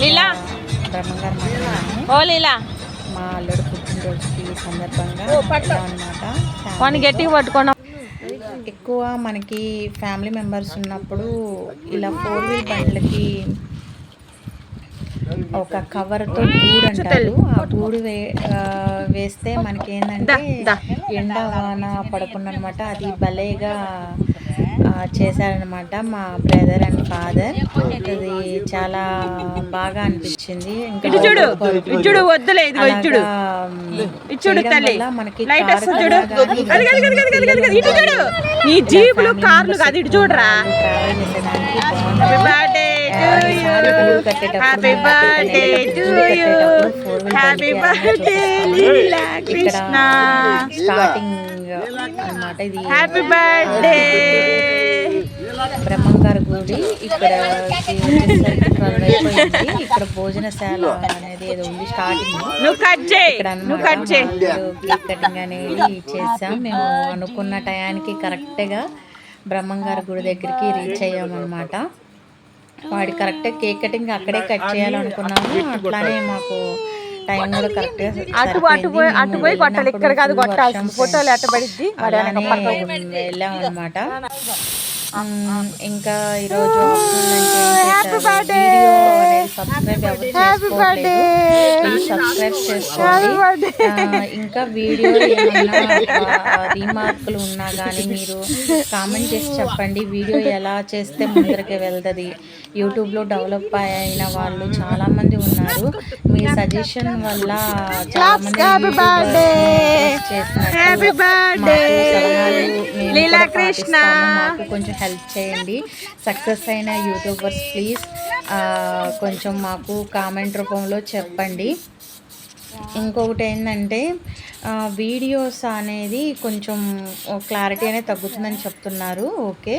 లీలా? ఓ లీలా. మా అల్లుడు పుట్టినరోజుకి సందర్భంగా అనమాట వాడిని గట్టిగా పట్టుకోండి ఎక్కువ మనకి ఫ్యామిలీ మెంబర్స్ ఉన్నప్పుడు ఇలా ఫోర్ వీల్ బండ్లకి ఒక కవర్తో గూడు అంటారు. ఆ గూడు వే వేస్తే మనకి ఏంటంటే ఎండ వాన పడకుండా అనమాట అది భలేగా చేశారనమాట మా బ్రదర్ అండ్ ఫాదర్ అది చాలా బాగా అనిపించింది. చూడు. చూడు వద్దులే తల్లి. లైట్ జీపులు కార్లు కాదు ఇటు చూడరా. Happy happy birthday to you happy birthday Leela Krishna starting అన్నమాట. ఇది హ్యాపీ బర్త్డే బ్రహ్మంగారి గుడి ఇక్కడ వచ్చేసరికి 12 అయిపోయింది ఇక్కడ భోజనశాల అనేది ఏదో ఉంది స్టార్టింగ్ నువ్వు కట్ చేయి ఇక్కడ నువ్వు కట్ చేయి. కేక్ కటింగ్ అనేది చేసాం మేము అనుకున్న టయానికి కరెక్ట్గా బ్రహ్మంగారి గుడి దగ్గరికి రీచ్ అయ్యామన్నమాట. వాడి కరెక్ట్ కేక్ కటింగ్ అక్కడే కట్ చేయాలనుకున్నాము. అట్లానే మాకు టైం కూడా కరెక్ట్గా అటు అటు పోయి అటు పోయి కొట్టాలి. ఇక్కడ కాదు కొట్టాల్సింది. ఫోటోలు ఎట్ట పడిద్ది. వాడు వెనక పడతాడు. వెళ్ళాం అనమాట ఇంకా ఈరోజు సబ్స్క్రైబ్ చేసుకోండి. ఆ, ఇంకా వీడియో రీమార్కులు ఉన్నా కానీ మీరు కామెంట్ చేసి చెప్పండి. వీడియో ఎలా చేస్తే ముందరికి వెళ్తుంది? యూట్యూబ్లో డెవలప్ అయిన వాళ్ళు చాలా మంది ఉన్నారు. మీ సజెషన్ వల్ల చాలా మంది YouTubers చేసినట్టు హ్యాపీ బర్త్డే లీలా కృష్ణ. మాకు కొంచెం హెల్ప్ చేయండి. సక్సెస్ అయిన యూట్యూబర్స్ ప్లీజ్ కొంచెం మాకు కామెంట్ రూపంలో చెప్పండి. ఇంకొకటి ఏంటంటే వీడియోస్ అనేది కొంచెం క్లారిటీ అనేది తగ్గుతుందని చెప్తున్నారు. ఓకే